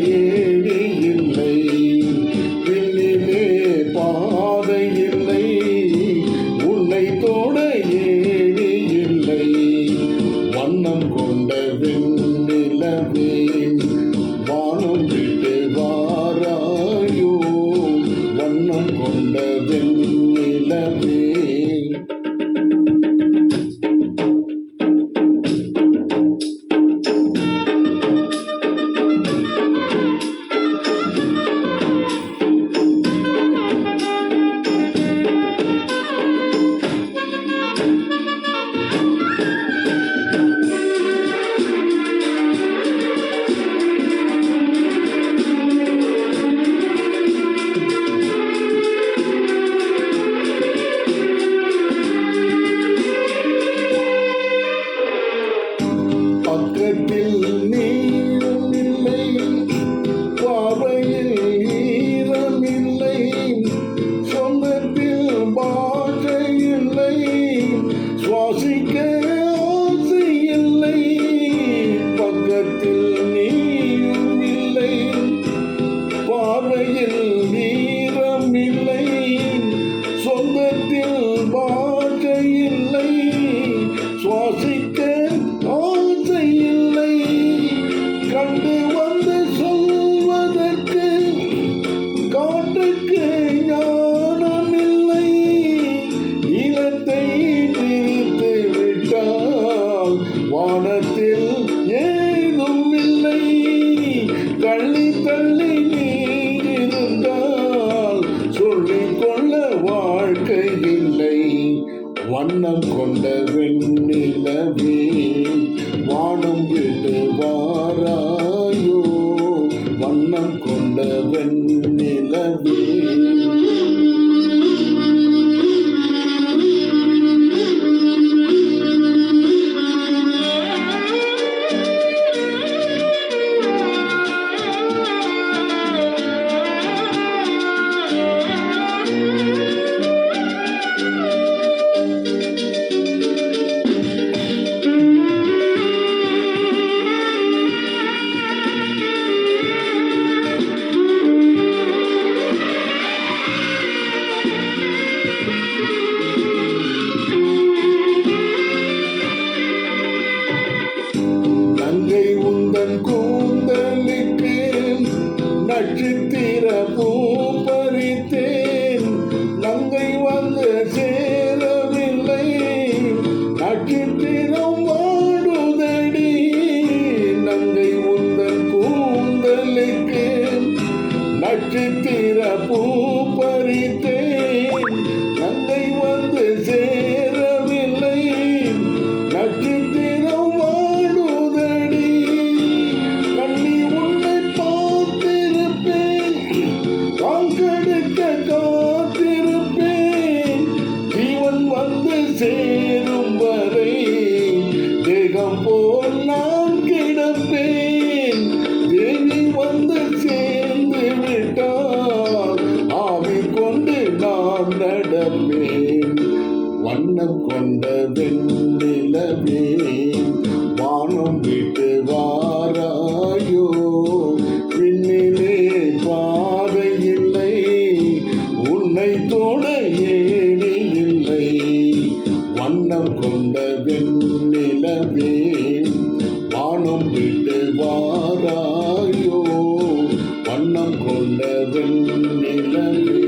yeah. I'll தள்ளி தள்ளி நீர் வாழ்க்கை இல்லை. வண்ணம் கொண்ட வெண்ணிலவே வானம் விட்டு வாராயோ. வண்ணம் கொண்ட வெண்ணிலவே உந்தன் கூந்தலுக்கு நட்சத்திர பூ பறித்தேன் நங்கை வந்து சேரவில்லை. நட்சத்திரம் வாடுதடி. நங்கை உந்தன் கூந்தலுக்கு நட்சத்திர பூ பறித்தேன் சேரும் வரை தேகம் போல் நான் கிடப்பேன். தேவி வந்து சேர்ந்து விட்டால் ஆவி கொண்டு நான் நடப்பேன். வண்ணம் கொண்ட வெண்ணிலவே வானம் விட்டு வா மனம் விட்டு வாராயோ வண்ணம் கொண்ட வெண்ணிலவே.